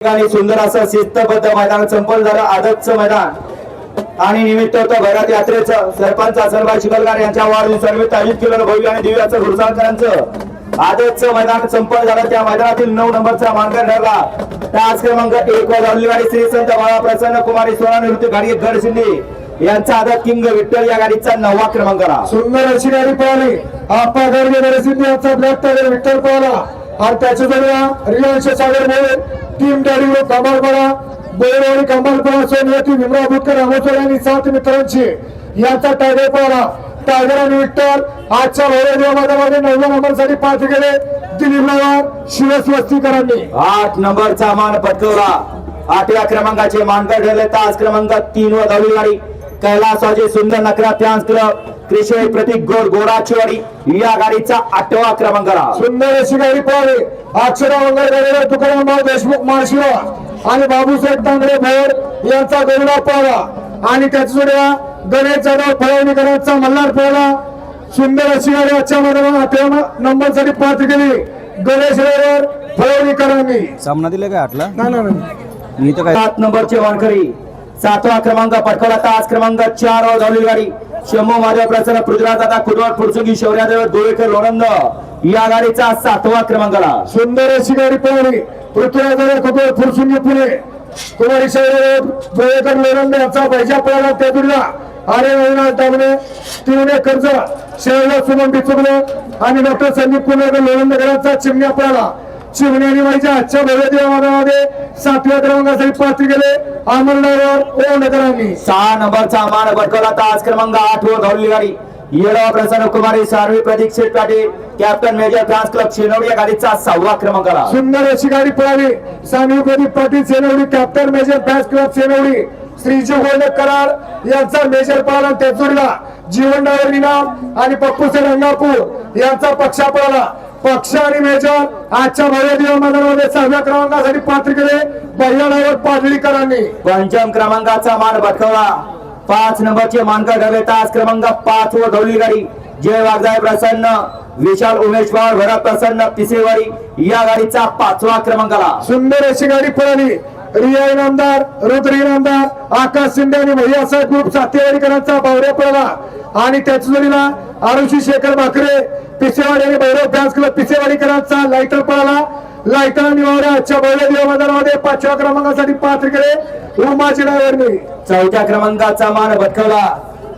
ठिकाणी सुंदर असं शिस्तबद्ध मैदान संपन्न झालं आदतचं मैदान. आणि निमित्त होतं भैरत यात्रेचं. सरपंच सरबाई चिखलगार यांच्या वाढदिवसानिमित्त आयोजित केलेलं भव्य आणि दिव्याचं घुडसाळकरांचं आदतचं मैदान संपन्न झालं. त्या मैदानातील नऊ नंबरचा मानकर ठरला. तास क्रमांक एक वर गाडी श्री संत बाळा प्रसन्न कुमारी सोळा निवृत्ती गाडी गड शिंदे यांचा आदत किंग विठ्ठल या गाडीचा नववा क्रमांक सुंदर अशी गाडी पळाली आपा गर्गे नरसिंह यांचा ब्लॅक टायगर विठ्ठल पळाला आणि त्याच्या जोडीला रियांश सागर मोरे टीम गाडी कमालपडा बोरवाडी कमालपडा सोनवती भीमराव भुतकर रामोसर आणि सात मित्रांची. यांचा टायगर पळाला. टायगर आणि विठ्ठल आजच्या भैरव मैदानामध्ये नवव्या नंबरसाठी पाच गेले. दिलीप नवार शिवस वस्तीकरांनी. आठ नंबरचा मान पटकवला. आठव्या क्रमांकाचे मानकर ठरले. तास क्रमांक तीन व दहावी गाडी. कैलासवाचे सुंदर नकरा फॅन्स क्लब. कृषी प्रतीक गोड गोडाचीवाडी या गाडीचा आठवा क्रमांक आला सुंदर अशी गाडी पळाली अक्षरा मंगळगडे तुकाराम भाऊ देशमुख माळशिवा आणि बाबूसाहेब तांबडे भोर यांचा गरुडा पळाला आणि त्याच्या जोड्या गणेश जाधव फळवणीकरांचा मल्हार पळाला सुंदर अशी गाडी आजच्या मैदानात आठव्या नंबरसाठी पात्र केली. गणेश फळवणीकरांनी. सामना दिला काय नाही, नाही मी तर काय सात नंबरचे वानकरी सातवा क्रमांक पटकवला तास क्रमांक चार वर धावली गाडी. शंभू महादेव प्रसन्न पृथ्वीराज आता कुदवड पुरसुंगी शौर्यादेव दोळेकर लोणंद. या गाडीचा सातवा क्रमांक आला सुंदर अशी गाडी पळाली पृथ्वीराज कुटुंब पुरसुंगी पुणे. कुमारी साहेब जोळेकर लोरंदे यांचा बैजा पळाला त्या दुर्गा आर्य दामने तिरुने कर्ज शहर सुमन बिचुकले आणि डॉक्टर संदीप कुलकर घराचा चिमण्या पळाला. चिमण्याने माझ्या आजच्या भव्यमध्ये सातव्या क्रमांकासाठी पात्र गेले. अमरनाथवर ओंडकरांनी सहा नंबरचा मान पटकवला तास क्रमांक आठ वर धावली गाडी. येडवा Prasanna Kumari Sarvi Pradeep Sheth Patil Captain Major fans club Shinwadi या गाडीचा सहावा क्रमांक आला सुंदर अशी गाडी पळाली. Sanvi Pradeep Patil Senwadi Captain Major fans club Senwadi Shriji gold Karad यांचा मेजर पळाला त्या जोडीला जीवन डायवर इनाम आणि पप्पू रंगापूर यांचा पक्षा पळाला पक्ष आणि मेजर आजच्या भव्य मैदानामध्ये सहाव्या क्रमांकासाठी पात्र केले डायवर पाडळीकरांनी. पंचम क्रमांकाचा मान पटकवला पाच नंबरचे मानकर ठरले तास क्रमांक पाच वर धावली गाडी जय वागजाय प्रसन्न विशाल उमेश पवार भरत प्रसन्न पिसेवाडी या गाडीचा पाचवा क्रमांक आला सुंदर अशी गाडी पळाली. रिया इनामदार रुद्र इनामदार आकाश शिंदे आणि भैया साहेब ग्रुप सातेवाडीकरांचा बावऱ्या पळाला. आणि त्याच्या जोडीला आरुषी शेखर भाकरे पिसेवाडी आणि भैरव फॅन्स क्लब पिसेवाडीकरांचा लायटर पळाला. लायटर आणि वावऱ्या आजच्या दिवा मैदानामध्ये पाचव्या क्रमांकासाठी पात्र केले उमाची ड्रायव्हरनी चौथ्या क्रमांकाचा मान भटकवला.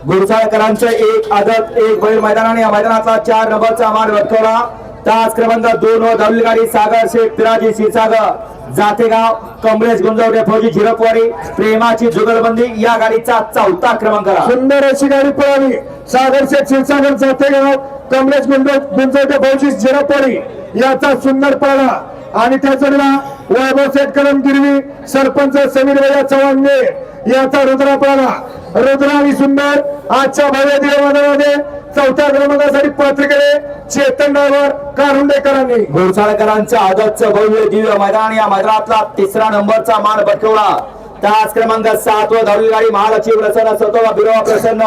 गुरसाळकरांचं एक आदत एक बैल मैदान आणि या मैदानातला चार नंबरचा मान भटकवला. तास क्रमांक दोन वर धावली गाडी सागर शेख पिराजी क्षीरसागर. जातेगाव कमलेश गुंजवडे फौजी झिरपवाडी प्रेमाची जुगलबंदी या गाडीचा चौथा क्रमांक सुंदर अशी गाडी पळाली. सागर शेठ क्षीरसागर जातेगाव. कमलेश गुंजो गुंजवटे भाऊजी जिरापवाडी याचा सुंदर पळाला आणि त्या वैभव शेठ गिरवी सरपंच समीर भैया चव्हाणे याचा रुद्रा पळाला रुद्रा आणि सुंदर आजच्या भव्य दिवामध्ये चौथ्या क्रमांकासाठी पात्र केले चेतन डायव्हर कारुंडेकरांनी. घोडसाळकरांच्या आदतचं भव्य दिव्य मैदान या मैदानातला तिसरा नंबरचा मान पटकवला तास क्रमांक सात व धावली गाडी महालक्ष्मी प्रसन्न सतोबा बिरोबा प्रसन्न.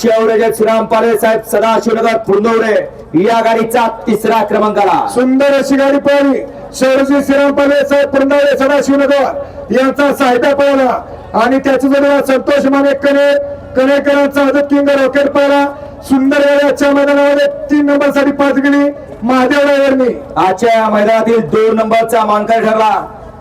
शिवराजे श्रीराम पाले साहेब सदाशिवनगर पुरंदवडे या गाडीचा तिसरा क्रमांक आला सुंदर अशी गाडी पळाली शौरजी श्रीरामपाले साहेब पुरंदरे सदाशिवनगर. यांचा साहित्य पळाला आणि त्याच्या जोडीला संतोष माने कणे कणेकरांचा आदत किंग रॉकेट पळाला सुंदर आजच्या मैदानामध्ये तीन नंबरसाठी पाच गेली महादेव ड्रायव्हरनी आजच्या या मैदानातील दोन नंबरचा मानकर ठरला.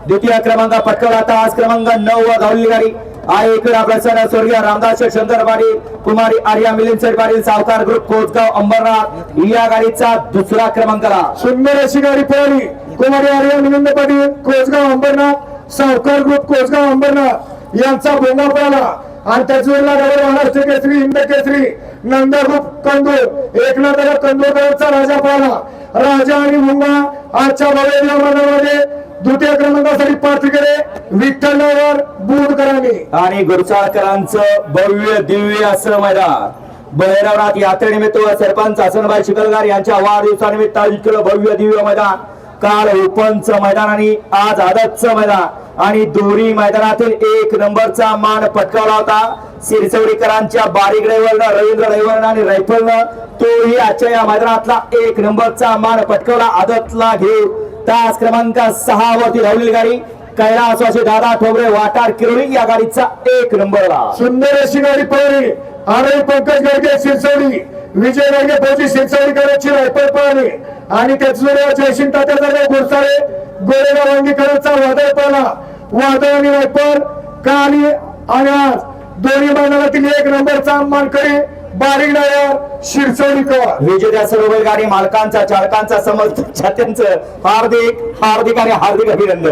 द्वितीय क्रमांक पटकवला. तास क्रमांक नऊ वर धावली गाडी. आहे इकडे आपल्या स्वर्गीय रामदास शंकर पाटील कुमारी आर्या मिलिंद पाटील सावकार ग्रुप कोचगाव अंबरनाथ या गाडीचा दुसरा क्रमांक आला सुंदर अशी गाडी पळाली. कुमारी आर्या मिलिंद पाटील कोचगाव अंबरनाथ सावकार ग्रुप कोचगाव अंबरनाथ यांचा भोंगा पळाला. आणि त्याचवेळेला वेळेला डबल महाराष्ट्र केसरी हिंद केसरी नंदा ग्रुप कंदूर. एकनाथ कंदूरकरांचा राजा पळाला. राजा आणि भोंगा आजच्या भव्य मैदानामध्ये द्वितीय क्रमांकासाठी पात्र केले विठ्ठल नगर बुधकरांनी आणि गुरुचाळकरांचं भव्य दिव्य असं मैदान. बहिरावनाथ यात्रेनिमित्त सरपंच हसनभाई शिकलगार यांच्या वाढदिवसानिमित्त आयोजित भव्य दिव्य मैदान. काल ओपनचं मैदान आणि आज आदतचं मैदान. आणि दोन्ही मैदानातील एक नंबरचा मान पटकावला होता. सिरसवडीकरांच्या बारीक ड्रायव्हरनं रवींद्र ड्रायव्हरनं आणि रायफलनं तोही आजच्या या मैदानातला एक नंबरचा मान पटकावला. आदतला घेऊ. तास क्रमांक सहा वरती धावलेली गाडी. कैलासवासी दादा ठोबरे वाटार किरोळी या गाडीचा एक नंबरला सुंदर अशी गाडी पळवली आरोही पंकज गाडगे शिरसवडी. विजय गाडगे फौजी शिरसवडी करायची रायफल पळाली आणि त्याचबरोबर जयसिंग तात्याचा गुरसाळे गोरेगाव वांगीकरांचा वादळ पळाला वादळ आणि रायफल काली आणि आज. दोन्ही मैदानातील एक नंबरचा मानकरी बारीक डायर शिरसवडी कवा विजेत्या सर्व बैलगाडी मालकांचा चालकांचा समर्थक त्यांचं हार्दिक हार्दिक आणि हार्दिक अभिनंदन.